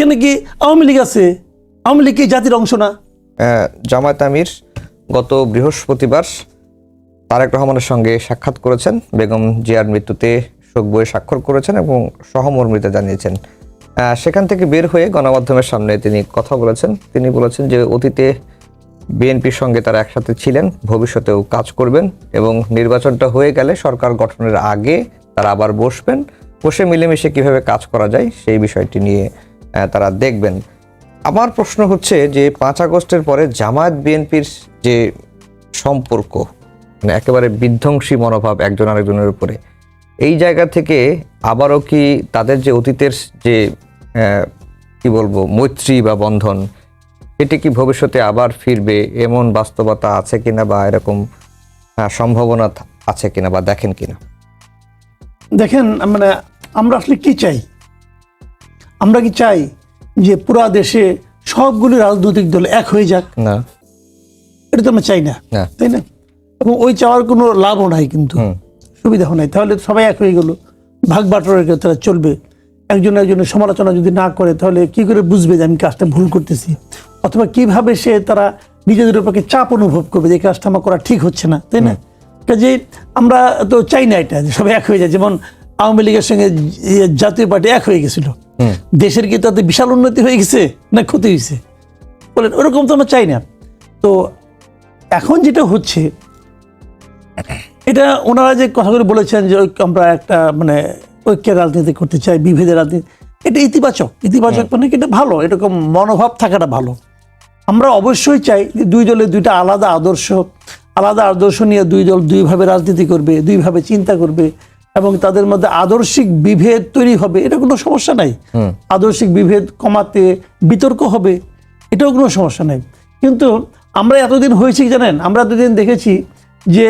এখানে কি আওয়ামী লীগ আছে? আওয়ামী লীগ কি জাতির অংশ না? জামায়াত আমির গত বৃহস্পতিবার তারেক রহমানের সঙ্গে সাক্ষাৎ করেছেন। বেগম জিয়ার মৃত্যুতে শোক বইয়ে স্বাক্ষর করেছেন এবং সহমর্মিতা জানিয়েছেন। সেখান থেকে বের হয়ে গণমাধ্যমের সামনে তিনি কথা বলেছেন। তিনি বলেছেন যে অতীতে বিএনপির সঙ্গে তারা একসাথে ছিলেন, ভবিষ্যতেও কাজ করবেন এবং নির্বাচনটা হয়ে গেলে সরকার গঠনের আগে তারা আবার বসবেন। বসে মিলেমিশে কীভাবে কাজ করা যায় সেই বিষয়টি নিয়ে তারা দেখবেন। আমার প্রশ্ন হচ্ছে যে, পাঁচ আগস্টের পরে জামায়াত বিএনপির যে সম্পর্ক মানে একেবারে বিধ্বংসী মনোভাব একজন আরেকজনের উপরে, এই জায়গা থেকে আবারও কি তাদের যে অতীতের যে কি বলব, মৈত্রী বা বন্ধন এটি কি ভবিষ্যতে আবার ফিরবে? এমন বাস্তবতা আছে কিনা বা এরকম সম্ভাবনা আছে কিনা বা দেখেন কিনা? দেখেন মানে আমরা আসলে কি চাই? আমরা কি চাই যে পুরা দেশে সবগুলি রাজনৈতিক দল এক হয়ে যাক? না। এটা তো আমরা চাই না। তাই না? এবং ওই চাওয়ার কোনো লাভও নাই কিন্তু। সুবিধাও নাই। তাহলে সবাই এক হয়ে গেল। ভাগ বাটোয়ারের তারা চলবে। একজন একজনের সমালোচনা যদি না করে তাহলে কি করে বুঝবে যে আমি কাজটা ভুল করতেছি? অথবা কীভাবে সে তারা নিজেদের উপরে চাপ অনুভব করবে যে কাজটা আমার করা ঠিক হচ্ছে না? তাই না? কাজে আমরা তো চাই না এটা যে সবাই এক হয়ে যায়। যেমন আওয়ামী লীগের সঙ্গে ইয়ে জাতীয় পার্টি এক হয়ে গেছিল। দেশের কি তাতে বিশাল উন্নতি হয়ে গেছে না ক্ষতি হয়েছে? বলেন ওরকম তো আমরা চাই না। তো এখন যেটা হচ্ছে এটা ওনারা যে কথাগুলো বলেছেন যে আমরা একটা মানে ঐক্যের রাজনীতি করতে চাই বিভেদের রাজনীতি এটা ইতিবাচক। ইতিবাচক মানে কি? এটা ভালো। এরকম মনোভাব থাকাটা ভালো। আমরা অবশ্যই চাই যে দুই দলের দুইটা আলাদা আদর্শ আলাদা আদর্শ নিয়ে দুই দল দুইভাবে রাজনীতি করবে দুইভাবে চিন্তা করবে। এবং তাদের মধ্যে আদর্শিক বিভেদ তৈরি হবে এটা কোনো সমস্যা নাই। আদর্শিক বিভেদ কমাতে বিতর্ক হবে এটাও কোনো সমস্যা নাই। কিন্তু আমরা এতদিন হয়েছি জানেন? আমরা এতদিন দেখেছি যে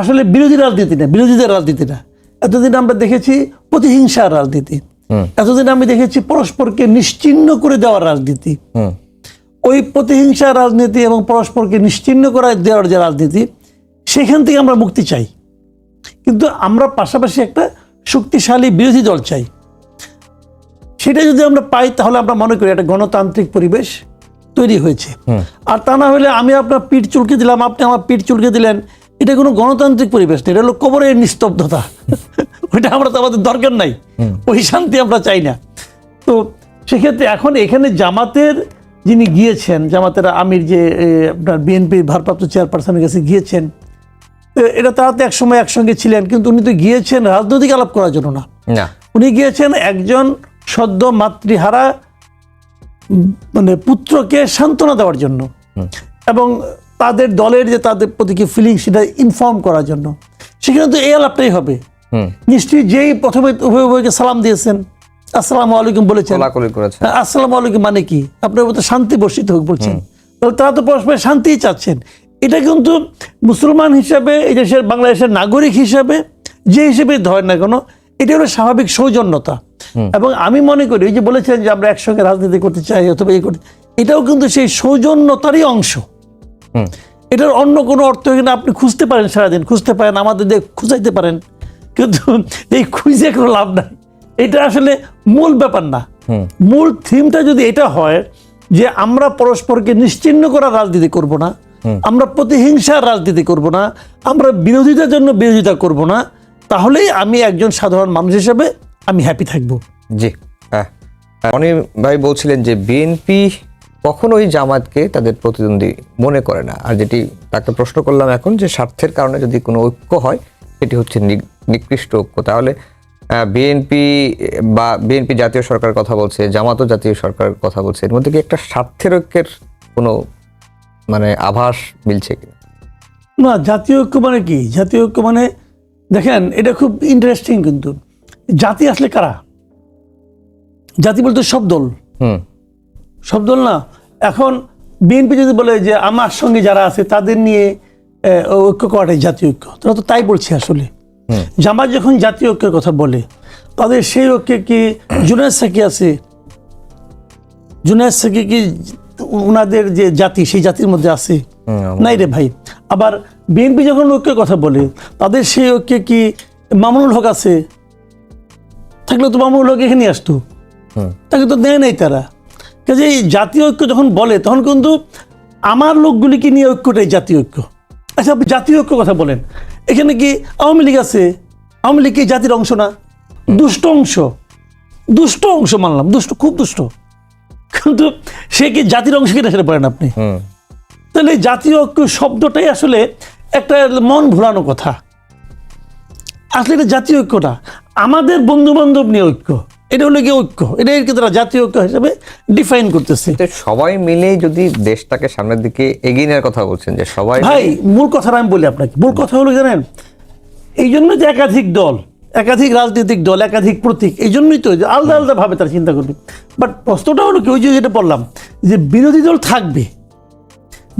আসলে বিরোধী রাজনীতি না বিরোধীদের রাজনীতি না। এতদিন আমরা দেখেছি প্রতিহিংসার রাজনীতি। এতদিন আমি দেখেছি পরস্পরকে নিশ্চিহ্ন করে দেওয়ার রাজনীতি। ওই প্রতিহিংসা রাজনীতি এবং পরস্পরকে নিশ্চিহ্ন করে দেওয়ার যে রাজনীতি সেখান থেকে আমরা মুক্তি চাই। কিন্তু আমরা পাশাপাশি একটা শক্তিশালী বিরোধী দল চাই। সেটা যদি আমরা পাই তাহলে আমরা মনে করি একটা গণতান্ত্রিক পরিবেশ তৈরি হয়েছে। আর তা না হলে আমি আপনার পিঠ চুলকে দিলাম আপনি আমার পিঠ চুলকে দিলেন এটা কোনো গণতান্ত্রিক পরিবেশ নেই এটা হলো কবরের নিস্তব্ধতা। ওইটা আমরা তো আমাদের দরকার নাই। ওই শান্তি আমরা চাই না। তো সেক্ষেত্রে এখন এখানে জামাতের যিনি গিয়েছেন জামাতের আমির যে আপনার বিএনপির ভারপ্রাপ্ত চেয়ারপারসনের কাছে গিয়েছেন এটা তারা তো একসময় একসঙ্গে ছিলেন কিন্তু উনি তো গিয়েছেন রাজনৈতিক আলাপ করার জন্য না। উনি গিয়েছেন একজন সদ্য মাতৃহারা মানে পুত্রকে সান্ত্বনা দেওয়ার জন্য এবং তাদের দলের যে তাদের প্রতি কি ফিলিং সেটা ইনফর্ম করার জন্য। সেখানে তো এই আলাপটাই হবে। নিশ্চয়ই যেই প্রথমে উভয় উভয়কে সালাম দিয়েছেন আসসালামু আলাইকুম বলেছেন। হ্যাঁ, আসসালামু আলাইকুম মানে কি? আপনার মতো শান্তি বর্ষিত হোক বলছেন। তাহলে তারা তো পরস্পর শান্তিই চাচ্ছেন। এটা কিন্তু মুসলমান হিসাবে এই দেশের বাংলাদেশের নাগরিক হিসাবে যে হিসেবে ধরেন না কেন এটা হলো স্বাভাবিক সৌজন্যতা। এবং আমি মনে করি ওই যে বলেছেন যে আমরা একসঙ্গে রাজনীতি করতে চাই অথবা এই করতে এটাও কিন্তু সেই সৌজন্যতারই অংশ। এটার অন্য কোনো অর্থ এখানে আপনি খুঁজতে পারেন সারাদিন খুঁজতে পারেন আমাদের দিয়ে খুঁজাইতে পারেন। কিন্তু এই খুঁজে কোনো লাভ নাই। এটা আসলে মূল ব্যাপার না। মূল থিমটা যদি এটা হয় যে আমরা পরস্পরকে নিশ্চিহ্ন করার রাজনীতি করব না আমরা প্রতিহিংসার রাজনীতি করব না, আমরা বিরোধিতার জন্য বিরোধিতা করব না, তাহলেই আমি একজন সাধারণ মানুষ হিসেবে আমি হ্যাপি থাকব। জি হ্যাঁ। অনি ভাই বলছিলেন যে বিএনপি কখনোই জামাতকে তাদের প্রতিদ্বন্দ্বী মনে করে না। আর যেটি তাকে প্রশ্ন করলাম এখন যে স্বার্থের কারণে যদি কোনো ঐক্য হয়, সেটি হচ্ছে নিকৃষ্ট ঐক্য। তাহলে বিএনপি বা বিএনপি জাতীয় সরকার কথা বলছে, জামাতও জাতীয় সরকার কথা বলছে, এর মধ্যে কি একটা স্বার্থের ঐক্যের কোনো মানে আভাস মিলছে কিনা? না জাতীয় ঐক্য মানে কি? জাতীয় ঐক্য মানে দেখেন এটা খুব ইন্টারেস্টিং কিন্তু। জাতি আসলে কারা? জাতি বলতে সব দল। সব দল না। এখন বিএনপি যদি বলে যে আমার সঙ্গে যারা আছে তাদের নিয়ে ঐক্য করাটাই জাতীয় ঐক্য। তোরা তো তাই বলছি আসলে। জামাত যখন জাতীয় ঐক্যের কথা বলে তাদের সেই ঐক্যে কি জুনায়দ সাকি আছে? জুনায়দ সাকি কি ওনাদের যে জাতি সেই জাতির মধ্যে আছে? নাই রে ভাই। আবার বিএনপি যখন ঐক্যের কথা বলে তাদের সেই ঐক্যে কি মামুনুল হক আছে? থাকলে তো মামুনুল হক এখানে আসতো। তাকে তো দেয় নাই তারা। কাজে এই জাতীয় ঐক্য যখন বলে তখন কিন্তু আমার লোকগুলিকে নিয়ে ঐক্যটাই জাতীয় ঐক্য? আচ্ছা আপনি জাতীয় ঐক্য কথা বলেন। এখানে কি আওয়ামী লীগ আছে? আওয়ামী লীগ কি জাতির অংশ না? দুষ্ট অংশ। দুষ্ট অংশ মানলাম দুষ্ট খুব দুষ্ট। কিন্তু সে কি জাতির অংশ কিনা সেটা বলেন আপনি? তাহলে জাতীয় ঐক্য শব্দটাই আসলে একটা মন ভোলানো কথা। আসলে এটা জাতীয় ঐক্য না আমাদের বন্ধু বান্ধব নিয়ে ঐক্য। এটা হলো গিয়ে ঐক্য এটা এর তারা জাতীয় ঐক্য হিসেবে ডিফাইন করতেছে। সবাই মিলে যদি দেশটাকে সামনের দিকে এগিয়ে নেওয়ার কথা বলছেন যে সবাই ভাই মূল কথাটা আমি বলি আপনাকে। মূল কথা হলো জানেন এই জন্য যে একাধিক দল একাধিক রাজনৈতিক দল একাধিক প্রতীক এই জন্যই তো আলাদা আলাদা ভাবে তারা চিন্তা করবে। বাট প্রশ্নটা হলো কি ওই যে যেটা বললাম যে বিরোধী দল থাকবে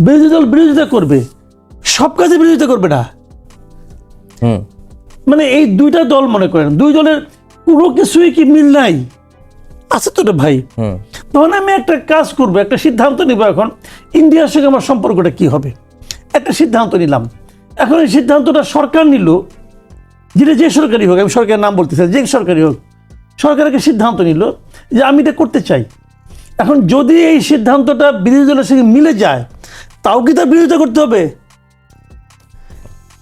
বিরোধী দল বিরোধিতা করবে সব কাজে বিরোধিতা করবে না। মানে এই দুইটা দল মনে করেন দুই দলের কোনো কিছুই কি মিল নাই। আছে তো রে ভাই। তখন আমি একটা কাজ করব একটা সিদ্ধান্ত নিব এখন ইন্ডিয়ার সঙ্গে আমার সম্পর্কটা কি হবে? একটা সিদ্ধান্ত নিলাম। এখন এই সিদ্ধান্তটা সরকার নিল যেটা যে সরকারি হোক আমি সরকারের নাম বলতে চাই যে সরকারি হোক সরকার একটা সিদ্ধান্ত নিল যে আমি এটা করতে চাই। এখন যদি এই সিদ্ধান্তটা বিরোধী দলের সঙ্গে মিলে যায় তাও কি তার বিরোধিতা করতে হবে?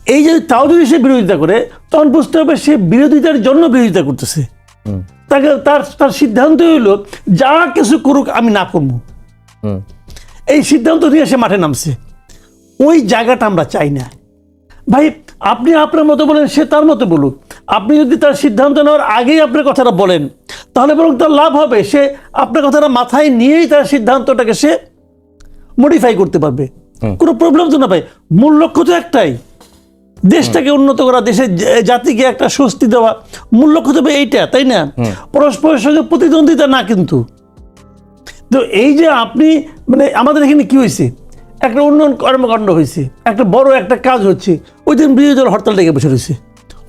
এই যে তাও যদি সে বিরোধিতা করে তখন বুঝতে হবে সে বিরোধিতার জন্য বিরোধিতা করতেছে। তাকে তার তার সিদ্ধান্ত হইল যা কিছু করুক আমি না করব। হুম। এই সিদ্ধান্ত নিয়ে সে মাঠে নামছে। ওই জায়গাটা আমরা চাই না। ভাই আপনি আপনার মতো বলেন সে তার মতো বলুক। আপনি যদি তার সিদ্ধান্ত নেওয়ার আগেই আপনার কথাটা বলেন তাহলে বরং তার লাভ হবে। সে আপনার কথাটা মাথায় নিয়েই তার সিদ্ধান্তটাকে সে মডিফাই করতে পারবে। কোনো প্রবলেম তো না ভাই। মূল লক্ষ্য তো একটাই। দেশটাকে উন্নত করা দেশের জাতিকে একটা স্বস্তি দেওয়া। মূল লক্ষ্য তো এইটা তাই না? পরস্পরের সঙ্গে প্রতিদ্বন্দ্বিতা না কিন্তু। তো এই যে আপনি মানে আমাদের এখানে কি হয়েছে? একটা উন্নয়ন কর্মকাণ্ড হয়েছে একটা বড় একটা কাজ হচ্ছে ওই দিন বিরোধী দল হরতাল ডেকে বসে রয়েছে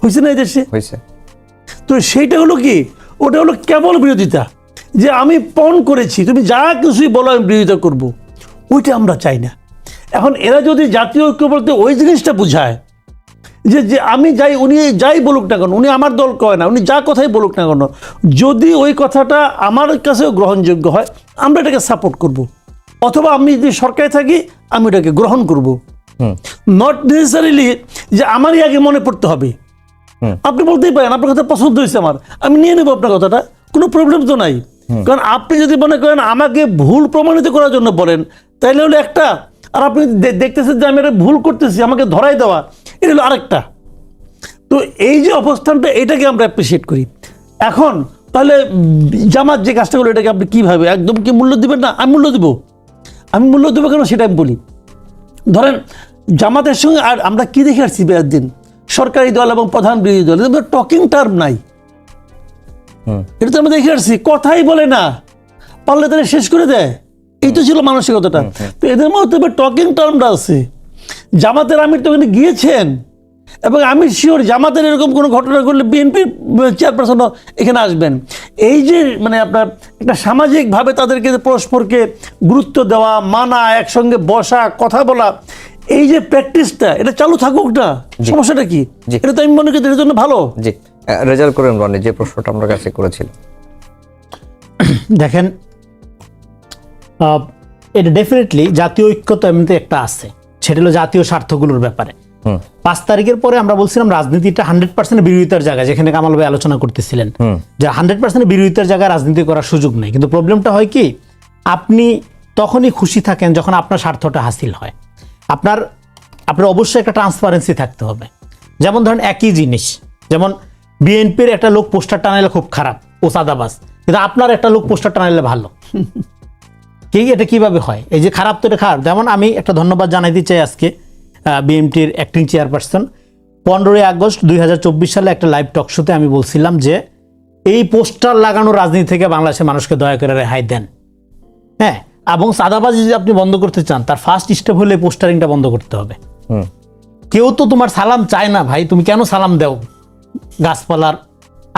হয়েছে না এই দেশে? হয়েছে তো সেইটা হলো কি? ওটা হলো কেবল বিরোধিতা। যে আমি পণ করেছি তুমি যা কিছুই বলো আমি বিরোধিতা করব ওইটা আমরা চাই না। এখন এরা যদি জাতীয় ঐক্য বলতে ওই জিনিসটা বুঝায় যে যে আমি যাই উনি যাই বলুক না কেন উনি আমার দল কয় না উনি যা কথাই বলুক না কেন যদি ওই কথাটা আমার কাছেও গ্রহণযোগ্য হয় আমরা এটাকে সাপোর্ট করব। অথবা আমি যদি সরকারে থাকি আমি ওটাকে গ্রহণ করব। নট নেসেসারিলি যে আমারই আগে মনে পড়তে হবে। আপনি বলতেই পারেন আপনার কথা পছন্দ হয়েছে আমার। আমি নিয়ে নেব আপনার কথাটা কোনো প্রবলেম তো নাই। কারণ আপনি যদি মনে করেন আমাকে ভুল প্রমাণিত করার জন্য বলেন তাইলে হলো একটা। আর আপনি দেখতেছেন যে আমি এটা ভুল করতেছি আমাকে ধরাই দেওয়া এটা হলো আরেকটা। তো এই যে অবস্থানটা এটাকে আমরা অ্যাপ্রিসিয়েট করি। এখন তাহলে জামাত যে কাজটা করল এটাকে আপনি কীভাবে একদম কি মূল্য দিবেন না? আমি মূল্য দিব। আমি মূল্য দেবো কেন সেটা আমি বলি। ধরেন জামাতের সঙ্গে আর আমরা কী দেখে আসছি দিন? সরকারি দল এবং প্রধান বিরোধী দল টকিং টার্ম নাই। এটা তো আমরা দেখে আসছি কথাই বলে না। পারলে তারা শেষ করে দেয়। এই তো ছিল মানসিকতাটা। তো এদের মধ্যে টকিং টার্মটা আছে। জামাতের আমির তো ওখানে গিয়েছেন। এবং আমি শিওর জামাতের এরকম কোনো ঘটনা ঘটলে বিএনপির চেয়ারপারসনও এখানে আসবেন। এই যে মানে আপনার একটা সামাজিকভাবে তাদেরকে পরস্পরকে গুরুত্ব দেওয়া মানা একসঙ্গে বসা কথা বলা এই যে প্র্যাকটিসটা এটা চালু থাকুক না? সমস্যাটা কি। এটা তো আমি মনে করি এর জন্য ভালো। জি। রেজাল্ট করেন রনি যে প্রশ্নটা আমরা কাছে করেছিল দেখেন আহ, এটা ডেফিনেটলি জাতীয় ঐক্য তো এমনিতে একটা আছে। সেটা হলো জাতীয় স্বার্থগুলোর ব্যাপারে। পাঁচ তারিখের পরে আমরা বলছিলাম রাজনীতিটা হান্ড্রেড পার্সেন্ট বিরোধিতার জায়গা যেখানে কামাল ভাই আলোচনা করতেছিলেন। যে হান্ড্রেড পার্সেন্ট বিরোধিতার জায়গায় রাজনীতি করার সুযোগ নেই। কিন্তু প্রবলেমটা হয় কি আপনি তখনই খুশি থাকেন যখন আপনার স্বার্থটা হাসিল হয়। আপনার আপনার অবশ্যই একটা ট্রান্সপারেন্সি থাকতে হবে। যেমন ধরেন একই জিনিস যেমন বিএনপির একটা লোক পোস্টার টানাইলে খুব খারাপ ও সাদাবাস কিন্তু আপনার একটা লোক পোস্টার টানাইলে ভালো। কি এটা কীভাবে হয়? এই যে খারাপ তো এটা খারাপ। যেমন আমি একটা ধন্যবাদ জানাইতে চাই আজকে বিএমটির অ্যাক্টিং চেয়ারপারসন পনেরোই আগস্ট দুই সালে একটা লাইভ টক শোতে আমি বলছিলাম যে এই পোস্টার লাগানো রাজনীতি থেকে বাংলাদেশের মানুষকে দয়া করে রেহাই দেন। হ্যাঁ এবং সাদাবাজি যদি আপনি বন্ধ করতে চান তার ফার্স্ট স্টেপ হলে পোস্টারিংটা বন্ধ করতে হবে। কেউ তো তোমার সালাম চায় না ভাই তুমি কেন সালাম দাও? গাছপালার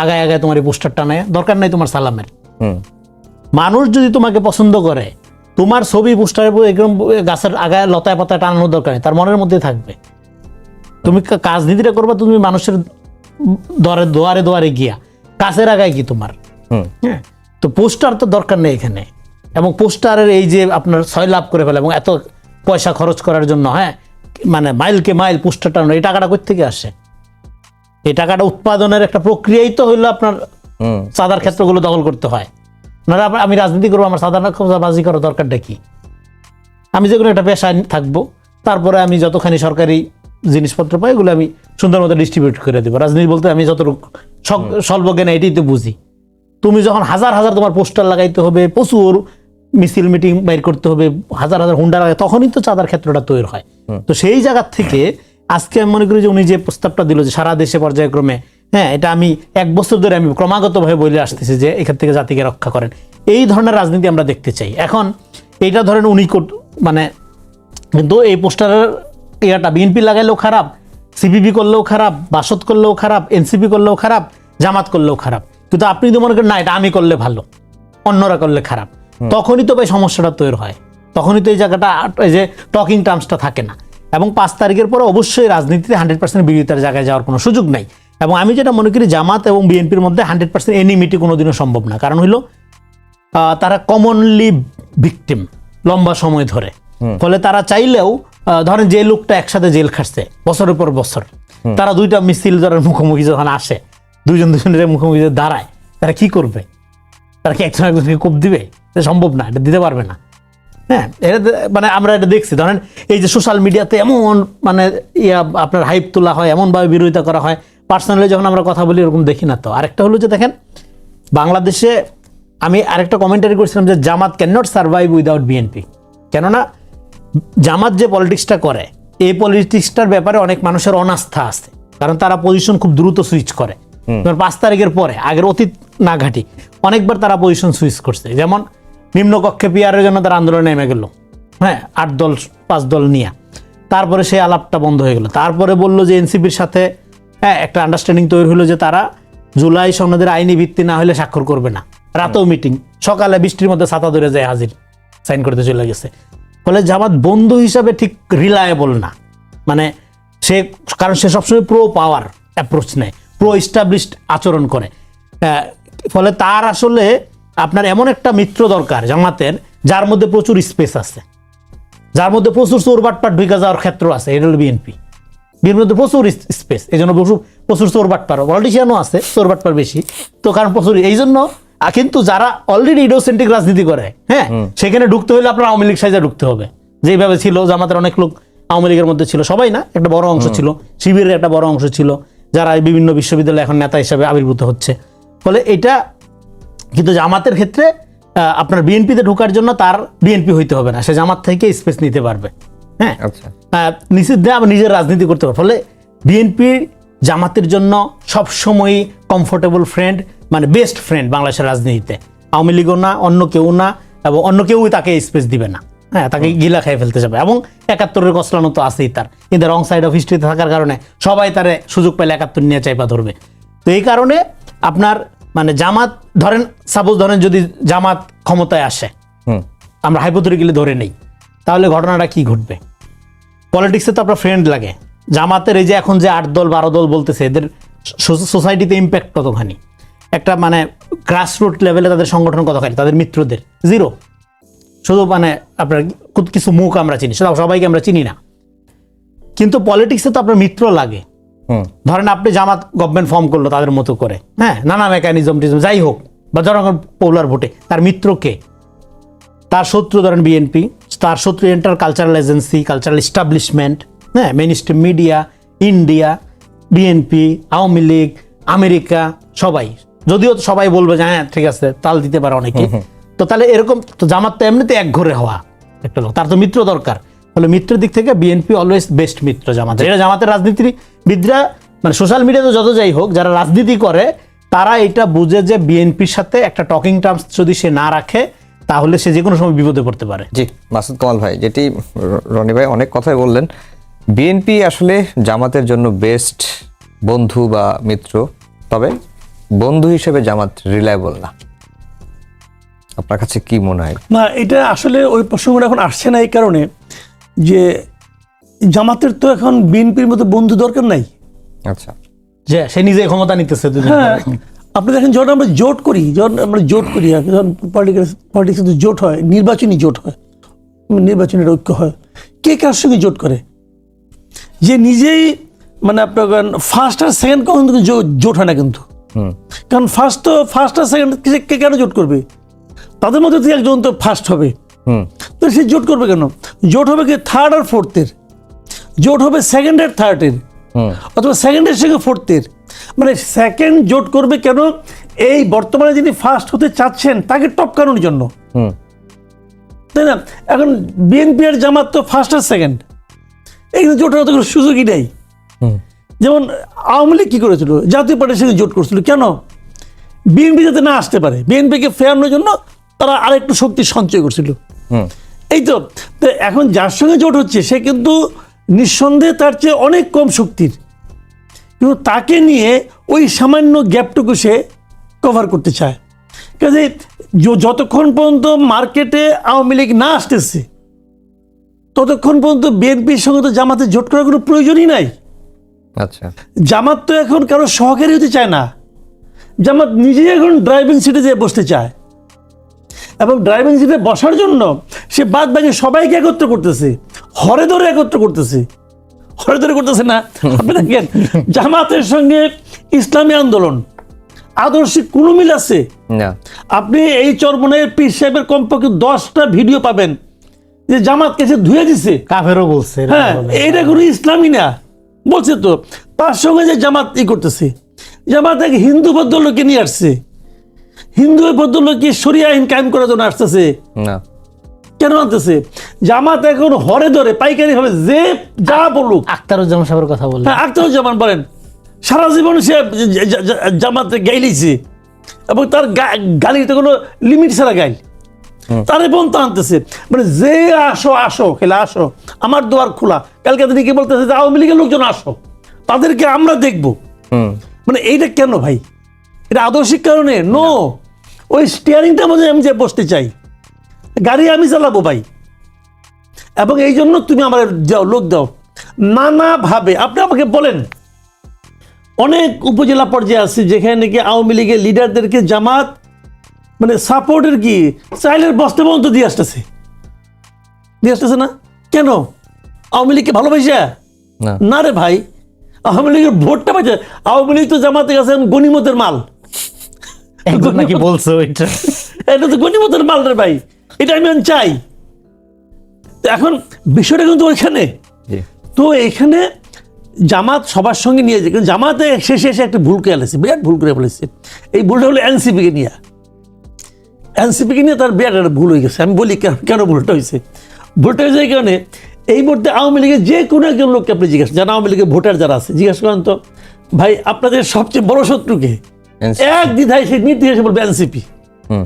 আগায় আগায় তোমার এই পোস্টারটা নেয় দরকার নাই তোমার সালামের। মানুষ যদি তোমাকে পছন্দ করে তোমার ছবি পোস্টারে এরকম গাছের আগায় লতায় পাতায় টানানোর দরকার নেই তার মনের মধ্যে থাকবে। তুমি কাজ রাজনীতিটা করবা তুমি মানুষের দরে দোয়ারে দোয়ারে গিয়া কাছের আগায় কি তোমার? হ্যাঁ? তো পোস্টার তো দরকার নেই এখানে। এবং পোস্টারের এই যে আপনার ছয় লাভ করে ফেলে এবং এত পয়সা খরচ করার জন্য হ্যাঁ? মানে মাইলকে মাইল পোস্টার টানো এই টাকাটা থেকে আসে? এই টাকাটা উৎপাদনের একটা প্রক্রিয়াই তো হইল আপনার সাদার ক্ষেত্রগুলো দখল করতে হয়। নাহলে আমি রাজনীতি করব আমার সাদা বাজি করার দরকারটা কি? আমি যে কোনো একটা পেশায় থাকব তারপরে আমি যতখানি সরকারি জিনিসপত্র পাই এগুলো আমি সুন্দর মতো ডিস্ট্রিবিউট করে দেবো। রাজনীতি বলতে আমি যতটুকু সব- স্বল্প জ্ঞানে এটাই তো বুঝি। তুমি যখন হাজার হাজার তোমার পোস্টার লাগাইতে হবে প্রচুর মিছিল মিটিং বাইর করতে হবে হাজার হাজার হুন্ডা লাগাই তখনই তো চাঁদার ক্ষেত্রটা তৈরি হয়। তো সেই জায়গার থেকে আজকে আমি মনে করি যে উনি যে প্রস্তাবটা দিল যে সারা দেশে পর্যায়ক্রমে হ্যাঁ এটা আমি এক বছর ধরে আমি ক্রমাগতভাবে বলে আসতেছি যে এখান থেকে জাতিকে রক্ষা করেন। এই ধরনের রাজনীতি আমরা দেখতে চাই। এখন এইটা ধরেন উনি মানে কিন্তু এই পোস্টারের ইয়াটা বিএনপি লাগাইলেও খারাপ সিপিবি করলেও খারাপ বাসদ করলেও খারাপ এনসিপি করলেও খারাপ জামাত করলেও খারাপ। কিন্তু আপনি যদি মনে করেন না এটা আমি করলে ভালো অন্যরা করলে খারাপ। তখনই তো ভাই সমস্যাটা তৈরি হয়। তখনই তো এই জায়গাটা এই যে টকিং টার্মসটা থাকে না। এবং পাঁচ তারিখের পরে অবশ্যই রাজনীতিতে হান্ড্রেড পার্সেন্ট বিরোধিতার জায়গায় যাওয়ার কোনো সুযোগ নাই। এবং আমি যেটা মনে করি জামাত এবং বিএনপির মধ্যে হান্ড্রেড পার্সেন্ট এনিমিটি কোনোদিনও সম্ভব না। কারণ হলো আহ, তারা কমনলি ভিকটিম লম্বা সময় ধরে। ফলে তারা চাইলেও ধরেন যে লোকটা একসাথে জেল খাটছে বছরের পর বছর তারা দুইটা মিছিল ধরেন মুখোমুখি যখন আসে দুইজন দুজনের মুখোমুখি দাঁড়ায় তারা কি করবে? তারা কি একজন একজনকে কোপ দিবে? এটা সম্ভব না এটা দিতে পারবে না। হ্যাঁ এটা মানে আমরা এটা দেখছি। ধরেন এই যে সোশ্যাল মিডিয়াতে এমন মানে ইয়া আপনার হাইপ তোলা হয় এমনভাবে বিরোধিতা করা হয় পার্সোনালি যখন আমরা কথা বলি এরকম দেখি না তো। আরেকটা হলো যে দেখেন বাংলাদেশে আমি আরেকটা কমেন্টারি করছিলাম যে Jamaat can not survive without BNP কেননা জামাত যে পলিটিক্সটা করে এই পলিটিক্সটার ব্যাপারে অনেক মানুষের অনাস্থা আছে। কারণ তারা পজিশন খুব দ্রুত সুইচ করে। পাঁচ তারিখের পরে আগের অতীত না ঘাটি অনেকবার তারা পজিশন সুইচ করছে। যেমন নিম্নকক্ষে পিয়ারের জন্য তারা আন্দোলনে নেমে গেল। হ্যাঁ আট দল পাঁচ দল নিয়ে। তারপরে সেই আলাপটা বন্ধ হয়ে গেল। তারপরে বলল যে এনসিপির সাথে হ্যাঁ একটা আন্ডারস্ট্যান্ডিং তৈরি হলো যে তারা জুলাই সনদের আইনি ভিত্তি না হলে স্বাক্ষর করবে না। রাতেও মিটিং সকালে বৃষ্টির মধ্যে ছাতা ধরে যায় হাজির সাইন করতে চলে গেছে। ফলে জামাত বন্ধু হিসাবে ঠিক রিলায়েবল না। মানে সে, কারণ সে সবসময় প্রো পাওয়ার অ্যাপ্রোচ নেয় প্রো ইস্টাবলিশড আচরণ করে। ফলে তার আসলে আপনার এমন একটা মিত্র দরকার জামাতের, যার মধ্যে প্রচুর স্পেস আছে। যার মধ্যে প্রচুর চোরবাটপাট ঢুকে যাওয়ার ক্ষেত্র আছে এটা হলো বিএনপি। বিএনপির মধ্যে প্রচুর স্পেস এই জন্য প্রচুর প্রচুর চোরবাটপার পলিটিশিয়ানও আছে চোরবাটপার বেশি। তো কারণ প্রচুর এই জন্য কিন্তু যারা অলরেডি ইডোসেন্ট্রিক রাজনীতি করে হ্যাঁ? সেখানে ঢুকতে হলে আপনার আওয়ামী লীগ সাইজে ঢুকতে হবে। যেভাবে ছিল জামাতের অনেক লোক আওয়ামী লীগের মধ্যে ছিল। সবাই না একটা বড় অংশ ছিল। শিবিরের একটা বড় অংশ ছিল। যারা এই বিভিন্ন বিশ্ববিদ্যালয়ে এখন নেতা হিসাবে আবির্ভূত হচ্ছে। ফলে এটা কিন্তু জামাতের ক্ষেত্রে আহ, আপনার বিএনপিতে ঢোকার জন্য তার বিএনপি হইতে হবে না। সে জামাত থেকে স্পেস নিতে পারবে। হ্যাঁ? আচ্ছা। আহ, নিষিদ্ধে আবার নিজের রাজনীতি করতে পারে ফলে বিএনপি জামাতের জন্য সবসময়ই কমফোর্টেবল ফ্রেন্ড মানে বেস্ট ফ্রেন্ড বাংলাদেশের রাজনীতিতে। আওয়ামী লীগও না অন্য কেউ না এবং অন্য কেউই তাকে স্পেস দিবে না। হ্যাঁ তাকে গিলা খেয়ে ফেলতে যাবে। এবং একাত্তরের কসলানো তো আছেই তার। কিন্তু রং সাইড অফ হিস্ট্রিতে থাকার কারণে সবাই তারে সুযোগ পেলে একাত্তর নিয়ে চাইপা ধরবে। তো এই কারণে আপনার মানে জামাত ধরেন সাপোজ ধরেন যদি জামাত ক্ষমতায় আসে হুম। আমরা হাইপোথেটিক্যালি ধরে নেই তাহলে ঘটনাটা কি ঘটবে? পলিটিক্সে তো আপনার ফ্রেন্ড লাগে। জামাতের এই যে এখন যে আট দল বারো দল বলতেছে এদের সোসাইটিতে ইম্প্যাক্ট কতখানি? একটা মানে গ্রাসরুট লেভেলে তাদের সংগঠন কতখানি? তাদের মিত্রদের। জিরো শুধু মানে আপনার কিছু মুখ আমরা চিনি সেটা সবাইকে আমরা চিনি না। কিন্তু পলিটিক্সে তো আপনার মিত্র লাগে। হুম। ধরেন আপনি জামাত গভর্নমেন্ট ফর্ম করল তাদের মতো করে। হ্যাঁ নানা মেকানিজম টিজম যাই হোক বা জনগণ পপুলার ভোটে তার মিত্র কে? তার শত্রু ধরেন বিএনপি তার শত্রু inter cultural agency cultural establishment হ্যাঁ mainstream media India BNP Awami League America সবাই। যদিও সবাই বলবে যে হ্যাঁ ঠিক আছে তাল দিতে পারে অনেকে। তো তাহলে এরকম তো জামাত তো এমনিতে এক ঘরে হওয়া একটা লোক। তার তো মিত্র দরকার। তাহলে মিত্রের দিক থেকে বিএনপি অলওয়েজ বেস্ট মিত্র জামাত এটা জামাতের রাজনীতিবিদরা মানে সোশ্যাল মিডিয়াতে যত যাই হোক যারা রাজনীতি করে তারা এটা বুঝে যে বিএনপির সাথে একটা টকিং টার্মস যদি সে না রাখে তাহলে সে যে কোনো সময় বিপদে পড়তে পারে। জি মাসুদ কামাল ভাই যেটি রনি ভাই অনেক কথাই বললেন বিএনপি আসলে জামাতের জন্য বেস্ট বন্ধু বা মিত্র তবে বন্ধু হিসেবে জামাত রিলায়েবল না। আপনার কাছে কি মনে হয়? না এটা আসলে ওই প্রসঙ্গটা এখন আসছে না এই কারণে যে জামাতের তো এখন বিএনপির মতো বন্ধু দরকার নাই। আচ্ছা। যে সে নিজে ক্ষমতা নিতেছে হ্যাঁ। আপনি দেখেন যখন আমরা জোট করি যখন আমরা জোট করি যখন পলিটিক্যাল পলিটিক্স জোট হয় নির্বাচনী জোট হয় নির্বাচনের ঐক্য হয় কে কার সঙ্গে জোট করে? যে নিজেই মানে আপনার ফার্স্ট আর সেকেন্ড কখন জোট হয় না কিন্তু। কারণ ফার্স্ট তো ফার্স্ট আর সেকেন্ড কে কেন জোট করবে? তাদের মধ্যে থেকে একজন তো ফার্স্ট হবে। হুম। তো সে জোট করবে কেন? জোট হবে কি থার্ড আর ফোর্থের জোট হবে সেকেন্ড আর থার্ডের অথবা সেকেন্ডের সঙ্গে ফোর্থের মানে সেকেন্ড জোট করবে কেন? এই বর্তমানে যিনি ফার্স্ট হতে চাচ্ছেন তাকে টপকানোর জন্য। হুম। তাই না? এখন বিএনপি আর জামাত তো ফার্স্ট আর সেকেন্ড এখানে জোটের অত কোনো সুযোগই নেই। যেমন আওয়ামী লীগ কী করেছিল? জাতীয় পার্টির সঙ্গে জোট করছিল। কেন? বিএনপি যাতে না আসতে পারে। বিএনপিকে ফেরানোর জন্য তারা আরেকটু শক্তি সঞ্চয় করছিল। এই তো এখন যার সঙ্গে জোট হচ্ছে সে কিন্তু নিঃসন্দেহে তার চেয়ে অনেক কম শক্তির। কিন্তু তাকে নিয়ে ওই সামান্য গ্যাপটুকু সে কভার করতে চায়। কাজে য- যতক্ষণ পর্যন্ত মার্কেটে আওয়ামী লীগ না আসতেছে ততক্ষণ পর্যন্ত বিএনপির সঙ্গে তো জামাতে জোট করার কোনো প্রয়োজনই নাই। আচ্ছা। জামাত তো এখন কারও সহকারী হতে চায় না। জামাত নিজেই এখন ড্রাইভিং সিটে যেয়ে বসতে চায়। এবং ড্রাইভিং সিটে বসার জন্য সে বাদ বাকি সবাইকে একত্র করতেছে হরে ধরে একত্র করতেছে। হরে ধরে করতেছে না? আপনি দেখেন জামাতের সঙ্গে ইসলামী আন্দোলন আদর্শিক কোনো মিল আছে? আপনি এই চরমনের পীর সাহেবের কমপক্ষে দশটা ভিডিও পাবেন যে জামাতকে সে ধুয়ে দিছে। কাফেরও বলছে হ্যাঁ। এটা কোনো ইসলামই না। বলছে তো তার সঙ্গে যে জামাত ই করতেছে জামাত এক হিন্দু ভদ্রলোককে নিয়ে আসছে। হিন্দু ভদ্রলোককে সরিয়া আইন কায়েম করার জন্য আসতেছে। না। কেন আনতেছে? জামাত এখন হরে ধরে পাইকারি হবে যে যা বলুক। আখতারুজ্জামান সাহেবের কথা বললেন। হ্যাঁ আখতারুজ্জামান বলেন সারা জীবন সে জামাতে গাইলিছে এবং তার গা- গালিতে কোনো লিমিট ছাড়া গাইল তারে পর্যন্ত আনতেছে। মানে যে আসো আসো খেলে আসো আমার দুয়ার খোলা। কালকে তিনি কি বলতেছে যে আওয়ামী লীগের লোকজন আসো তাদেরকে আমরা দেখব। হুম। মানে এইটা কেন ভাই? এটা আদর্শিক কারণে? নো। ওই স্টিয়ারিংটা মধ্যে আমি যে বসতে চাই। গাড়ি আমি চালাবো ভাই। এবং এই জন্য তুমি আমার যাও লোক দাও। নানাভাবে আপনি আমাকে বলেন অনেক উপজেলা পর্যায়ে আছে যেখানে নাকি আওয়ামী লীগের লিডারদেরকে জামাত মানে সাপোর্টের কি চাইলের বস্তা পর্যন্ত দিয়ে আসতেছে। দিয়ে আসতেছে না? কেন? আওয়ামী লীগকে ভালোবাসা? না। রে ভাই আওয়ামী লীগের ভোটটা পাইছে। আওয়ামী লীগ তো জামাতে গেছে গণিমতের মাল। নাকি বলছে ওইটা। এটা তো গণিমতের মাল রে ভাই। এটা আমি চাই। এখন বিষয়টা কিন্তু ওইখানে। তো এখানে জামাত সবার সঙ্গে নিয়ে যায়। কিন্তু জামাতে শেষে এসে একটা ভুল করে ফেলেছে বিরাট ভুল করে ফেলেছে। এই ভুলটা হলো এনসিপিকে নিয়ে। এনসিপিকে নিয়ে তার বিরাট একটা ভুল হয়ে গেছে। আমি বলি কেন কেন ভুলটা হয়েছে? ভুলটা হয়েছে এই কারণে এই মুহূর্তে আওয়ামী লীগের যে কোনো একজন লোককে আপনি জিজ্ঞাসা যারা আওয়ামী লীগের ভোটার যারা আছে জিজ্ঞাসা করেন তো ভাই আপনাদের সবচেয়ে বড় শত্রুকে এক দ্বিধায় সে সে বলবে এনসিপি। হুম।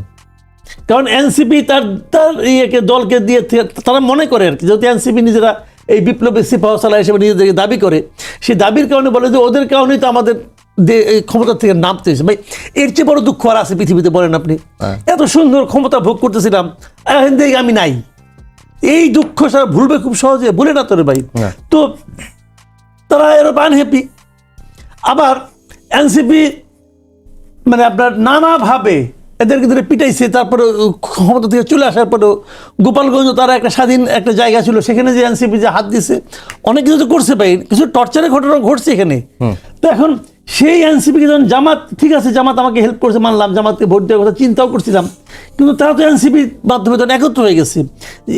কারণ এনসিপি তার তার ইয়েকে দলকে দিয়ে তারা মনে করে আর কি যেহেতু এনসিপি নিজেরা এই বিপ্লবী সিপাহ সালা হিসেবে নিজেদেরকে দাবি করে সেই দাবির কারণে বলে যে ওদের কারণেই তো আমাদের ক্ষমতা থেকে নামতে হয়েছে। ভাই এর চেয়ে বড় দুঃখ আর আছে পৃথিবীতে বলেন আপনি। হ্যাঁ। এত সুন্দর ক্ষমতা ভোগ করতেছিলাম এখন দেখি আমি নাই। এই দুঃখ সারা ভুলবে খুব সহজে ভুলে না তোরে ভাই। তো তারা এরকম আনহ্যাপি আবার এনসিপি মানে আপনার নানাভাবে এদেরকে ধরে পিটাইছে তারপরে ক্ষমতা থেকে চলে আসার পরেও গোপালগঞ্জ তারা একটা স্বাধীন একটা জায়গা ছিল সেখানে যে এনসিপি যে হাত দিছে অনেক কিছু তো করছে ভাই কিছু টর্চারের ঘটনা ঘটছে এখানে। তো এখন সেই এনসিপি যখন জামাত ঠিক আছে জামাত আমাকে হেল্প করছে মানলাম জামাতকে ভোট দেওয়ার কথা চিন্তাও করছিলাম কিন্তু তারা তো এনসিপির মাধ্যমে তখন একত্র হয়ে গেছে।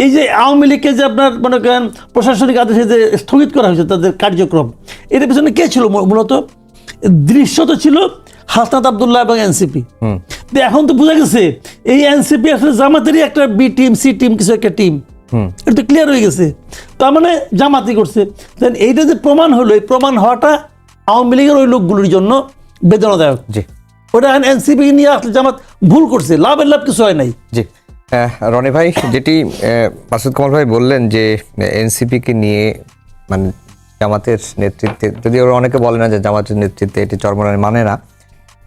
এই যে আওয়ামী লীগকে যে আপনার মনে করেন প্রশাসনিক আদেশে যে স্থগিত করা হয়েছে তাদের কার্যক্রম এটার পেছনে কে ছিল মূলত? দৃশ্য তো ছিল হাসনাত আবদুল্লাহ এবং এনসিপি। এখন তো বোঝা গেছে এই এনসিপি আসলে জামাতেরই একটা বি টিম সি টিম কিছু একটা টিম। এটা তো ক্লিয়ার হয়ে গেছে। তার মানে জামাতি করছে। দেন এইটা যে প্রমাণ হলো এই প্রমাণ হওয়াটা আওয়ামী লীগের ওই লোকগুলোর জন্য বেদনাদায়ক। জি। ওটা এনসিপি নিয়ে আসলে জামাত ভুল করছে লাভের লাভ কিছু হয় নাই। জি। রনি ভাই যেটি মাসুদ কামাল ভাই বললেন যে এনসিপিকে নিয়ে মানে জামাতের নেতৃত্বে যদি ওরা অনেকে বলে না যে জামাতের নেতৃত্বে এটি চরমনায় মানে না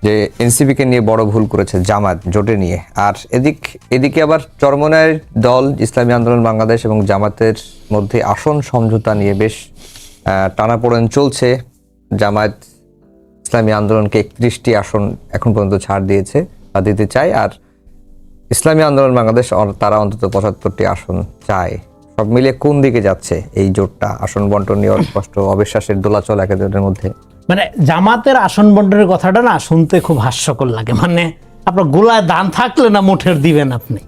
যে এনসিপিকে নিয়ে বড় ভুল করেছে জামাত জোটে নিয়ে। আর এদিক, এদিকে আবার চরমনায়ের দল, ইসলামী আন্দোলন বাংলাদেশ এবং জামাতের মধ্যে আসন সমঝোতা নিয়ে বেশ টানাপোড়েন চলছে। জামায়াত ইসলামী আন্দোলনকে একত্রিশটি আসন এখন পর্যন্ত ছাড় দিয়েছে বা দিতে চায়। আর ইসলামী আন্দোলন বাংলাদেশ তারা অন্তত পঁচাত্তরটি আসন চায়। সব মিলিয়ে কোন দিকে যাচ্ছে এই জোটটা? আসন বন্টন নিয়ে স্পষ্ট অবিশ্বাসের দোলাচল একেদের মধ্যে। মানে জামাতের আসন বন্টনের কথাটা না শুনতে খুব হাস্যকর লাগে। মানে আপনার গোলায় দান থাকলে না মুঠের দিবেন আপনি?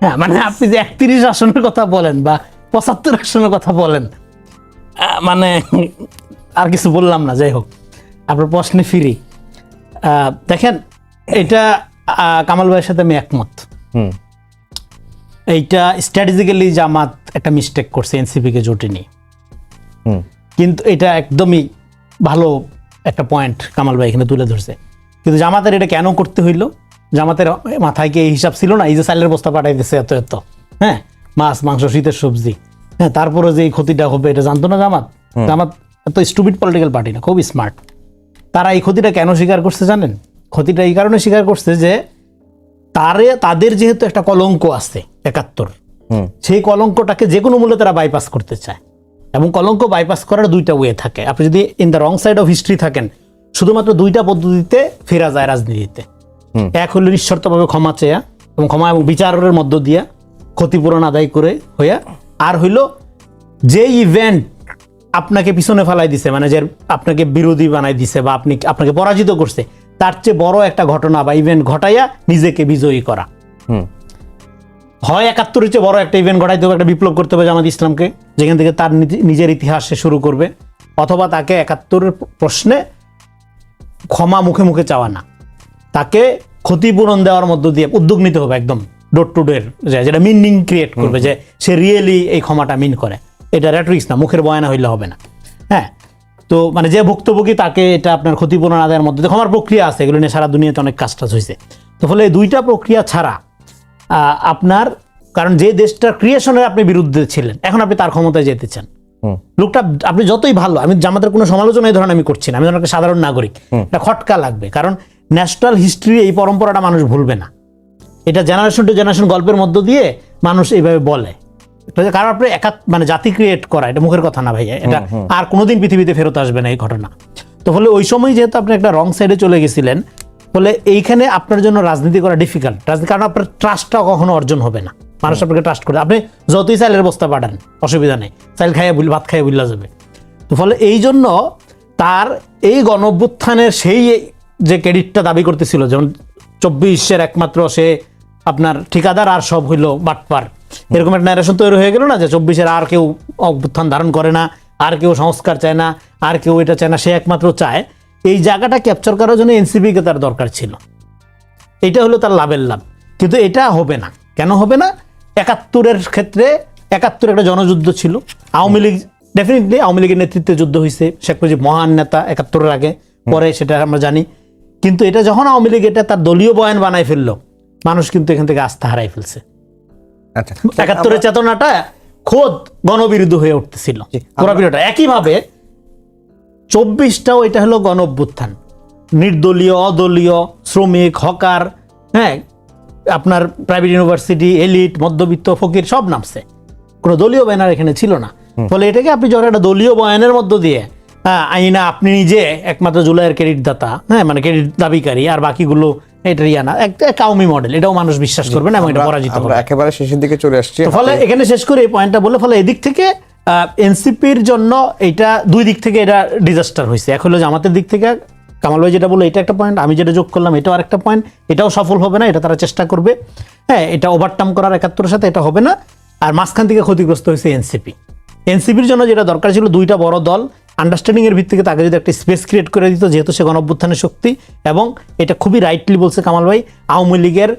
হ্যাঁ মানে আপনি যে একত্রিশ আসনের কথা বলেন বা পঁচাত্তর আসনের কথা বলেন মানে আর কিছু বললাম না যাই হোক। আপনার প্রশ্নে ফিরি। আহ, দেখেন এটা আহ, কামাল ভাইয়ের সাথে আমি একমত। হুম। এইটা স্ট্র্যাটেজিক্যালি জামাত একটা মিস্টেক করছে এনসিপিকে জোটে নিয়ে। হুম। কিন্তু এটা একদমই ভালো একটা পয়েন্ট কামাল ভাই এখানে তুলে ধরছে। কিন্তু জামাতের এটা কেন করতে হইল? জামাতের মাথায় কি এই হিসাব ছিল না? এই যে চালের বস্তা পাঠাই দিচ্ছে এত এত। হ্যাঁ? মাছ মাংস শীতের সবজি। হ্যাঁ তারপরে যে এই ক্ষতিটা হবে এটা জানতো না জামাত? জামাত এত স্টুপিড পলিটিক্যাল পার্টি না খুব স্মার্ট তারা এই ক্ষতিটা কেন স্বীকার করছে জানেন? ক্ষতিটা এই কারণে স্বীকার করছে যে তারে তাদের যেহেতু একটা কলঙ্ক আছে একাত্তর হুম। সেই কলঙ্কটাকে যে কোনো মূল্যে তারা বাইপাস করতে চায়। এবং কলঙ্ক বাইপাস করার দুইটা ওয়ে থাকে। আপনি যদি in the wrong side of history থাকেন শুধুমাত্র দুইটা পদ্ধতিতে ফেরা যায় রাজনীতিতে। এক হলো নিঃশর্তভাবে ক্ষমা চেয়া এবং ক্ষমা এবং বিচারের মধ্য দিয়া ক্ষতিপূরণ আদায় করে হইয়া আর হইল যে ইভেন্ট আপনাকে পিছনে ফেলাই দিছে মানে যে আপনাকে বিরোধী বানাই দিছে বা আপনি আপনাকে পরাজিত করছে তার চেয়ে বড় একটা ঘটনা বা ইভেন্ট ঘটাইয়া নিজেকে বিজয়ী করা। হুম। হয় একাত্তরের চেয়ে বড় একটা ইভেন্ট ঘটাইতে হবে একটা বিপ্লব করতে হবে জামাত ইসলামকে যেখান থেকে তার নিজ- নিজের ইতিহাস সে শুরু করবে। অথবা তাকে একাত্তরের প্রশ্নে ক্ষমা মুখে মুখে চাওয়া না। তাকে ক্ষতিপূরণ দেওয়ার মধ্য দিয়ে উদ্যোগ নিতে হবে একদম ডোর টু ডোর যেটা মিনিং ক্রিয়েট করবে যে সে রিয়েলি এই ক্ষমাটা মিন করে। এটা র্যাট্রিক্স না মুখের বয়ানা হইলে হবে না। হ্যাঁ? তো মানে যে ভুক্তভোগী তাকে এটা আপনার ক্ষতিপূরণ আদায়ের মধ্যে ক্ষমার প্রক্রিয়া আছে এগুলো নিয়ে সারা দুনিয়াতে অনেক কাজ টাজ হয়েছে তো ফলে এই দুইটা প্রক্রিয়া ছাড়া আপনার কারণ যে দেশটার ক্রিয়েশনের আপনি বিরুদ্ধে ছিলেন এখন আপনি তার ক্ষমতায় যেতে চান। লোকটা আপনি যতই ভালো আমি জামাতের কোনো সমালোচনা এই ধরনের আমি করছি না আমি একটা সাধারণ নাগরিক। এটা খটকা লাগবে কারণ ন্যাশনাল হিস্ট্রি এই পরম্পরাটা মানুষ ভুলবে না। এটা জেনারেশন টু জেনারেশন গল্পের মধ্য দিয়ে মানুষ এইভাবে বলে। কারণ আপনি একা মানে জাতি ক্রিয়েট করা এটা মুখের কথা না ভাইয়া এটা আর কোনোদিন পৃথিবীতে ফেরত আসবে না এই ঘটনা। তো ফলে ওই সময় যেহেতু আপনি একটা রং সাইডে চলে গেছিলেন ফলে এইখানে আপনার জন্য রাজনীতি করা ডিফিকাল্ট রাজনীতি কারণ আপনার ট্রাস্টটা কখনো অর্জন হবে না। মানুষ আপনাকে ট্রাস্ট করে। আপনি যতই চাইলের বস্তা পাঠান অসুবিধা নেই। চাইল খাইয়ে বুল ভাত খাইয়ে বুল্লা যাবে। তো ফলে এই জন্য তার এই গণ অভ্যুত্থানের সেই যে ক্রেডিটটা দাবি করতেছিল যেমন চব্বিশের একমাত্র সে আপনার ঠিকাদার আর সব হইল বাটপার। এরকম একটা ন্যারেশন তৈরি হয়ে গেল না যে চব্বিশের আর কেউ অভ্যুত্থান ধারণ করে না আর কেউ সংস্কার চায় না আর কেউ এটা চায় না সে একমাত্র চায়। এই জায়গাটা ক্যাপচার করার জন্য এনসিপিকে তার দরকার ছিল। এটা হলো তার লাভের লাভ। কিন্তু এটা হবে না। কেন হবে না? একাত্তরের ক্ষেত্রে একাত্তর একটা জনযুদ্ধ ছিল। আওয়ামী লীগ ডেফিনেটলি আওয়ামী লীগের নেতৃত্বে যুদ্ধ হয়েছে। শেখ মুজিব মহান নেতা একাত্তরের আগে পরে সেটা আমরা জানি। কিন্তু এটা যখন আওয়ামী লীগ এটা তার দলীয় বয়ান বানাই ফেলল মানুষ কিন্তু এখান থেকে আস্থা হারাই ফেলছে। আচ্ছা একাত্তরের চেতনাটা খোদ গণবিরুদ্ধ হয়ে উঠতেছিল। একইভাবে চব্বিশটাও এটা হলো গণ অভ্যুত্থান নির্দলীয় অদলীয় শ্রমিক হকার হ্যাঁ আপনার প্রাইভেট ইউনিভার্সিটি এলিট মধ্যবিত্ত ফকির সব নামছে। কোনো দলীয় ব্যানার এখানে ছিল না। ফলে এটাকে আপনি যখন একটা দলীয় বয়ানের মধ্য দিয়ে হ্যাঁ আইনা আপনি নিজে একমাত্র জুলাইয়ের ক্রেডিট দাতা হ্যাঁ মানে ক্রেডিট দাবিকারী আর বাকিগুলো এটা ইয়ানা একটা কাউমি মডেল এটাও মানুষ বিশ্বাস করবে না এবং এটা পরাজিত হবে একেবারে শেষের দিকে চলে আসছি। ফলে এখানে শেষ করে এই পয়েন্টটা বলে ফলে এদিক থেকে এনসিপির জন্য এটা দুই দিক থেকে এটা ডিজাস্টার হয়েছে। এক হলো জামাতের দিক থেকে, কামাল ভাই যেটা বলল, এটা একটা পয়েন্ট আমি যেটা যোগ করলাম, এটাও আরেকটা পয়েন্ট এটাও সফল হবে না, এটা তারা চেষ্টা করবে। হ্যাঁ এটা ওভারটাম করার একাত্তরের সাথে এটা হবে না, আর মাঝখান থেকে ক্ষতিগ্রস্ত হয়েছে এনসিপি। এনসিপির জন্য যেটা দরকার ছিল দুইটা বড় দল আন্ডারস্ট্যান্ডিং এর ভিত্তিতে তাকে যদি একটা স্পেস ক্রিয়েট করে দিত, যেহেতু সে গণঅভ্যুত্থানের শক্তি, এবং এটা খুবই রাইটলি বলছে কামাল ভাই, আওয়ামী লীগের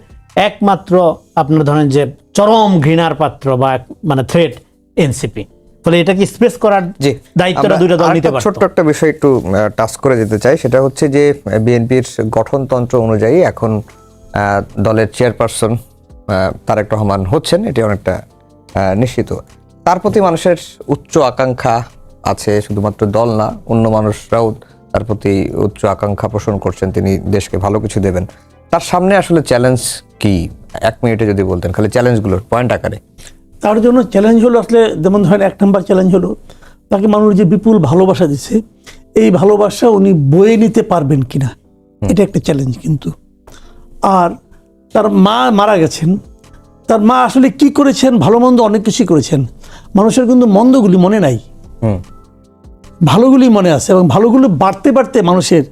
একমাত্র আপনার ধরেন যে চরম ঘৃণার পাত্র বা মানে থ্রেট এনসিপি। ফলে এটাকে স্পেস করার জি দায়িত্বটা দুইটা দল নিতে পারতো। ছোট্ট একটা বিষয় একটু টাচ করে যেতে চাই। সেটা হচ্ছে যে বিএনপির গঠনতন্ত্র অনুযায়ী এখন দলের চেয়ারপারসন তারেক রহমান হচ্ছেন। এটি অনেকটা নিশ্চিত। তার প্রতি মানুষের উচ্চ আকাঙ্ক্ষা আছে শুধুমাত্র দল না অন্য মানুষরাও তার প্রতি উচ্চ আকাঙ্ক্ষা পোষণ করছেন। তিনি দেশকে ভালো কিছু দেবেন। তার সামনে আসলে চ্যালেঞ্জ কি? এক মিনিটে যদি বলতেন খালি চ্যালেঞ্জগুলোর পয়েন্ট আকারে। তার জন্য চ্যালেঞ্জ হলো আসলে যেমন ধরেন এক নম্বর চ্যালেঞ্জ হলো তাকে মানুষ যে বিপুল ভালোবাসা দিচ্ছে এই ভালোবাসা উনি বয়ে নিতে পারবেন কিনা এটা একটা চ্যালেঞ্জ কিন্তু। আর তার মা মারা গেছেন তার মা আসলে কি করেছেন ভালো মন্দ অনেক কিছুই করেছেন মানুষের কিন্তু মন্দগুলি মনে নাই। ভালোগুলি মনে আছে এবং ভালোগুলো বাড়তে বাড়তে মানুষের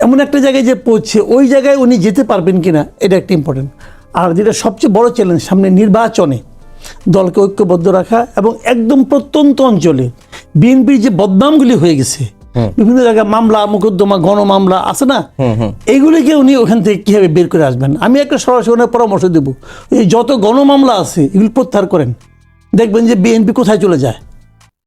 এমন একটা জায়গায় যে পৌঁছে ওই জায়গায় উনি যেতে পারবেন কিনা এটা একটা ইম্পর্টেন্ট আর যেটা সবচেয়ে বড় চ্যালেঞ্জ সামনে নির্বাচনে দলকে ঐক্যবদ্ধ রাখা এবং একদম প্রত্যন্ত অঞ্চলে বিএনপির যে বদনামগুলি হয়ে গেছে বিভিন্ন জায়গায় মামলা মুকুদ্দমা গণ মামলা আছে না? এইগুলিকে উনি ওখান থেকে কীভাবে বের করে আসবেন? আমি একটা সরাসরি ওনার পরামর্শ দেবো। এই যত গণমামলা আছে এগুলি প্রত্যাহার করেন। দেখবেন যে বিএনপি কোথায় চলে যায়।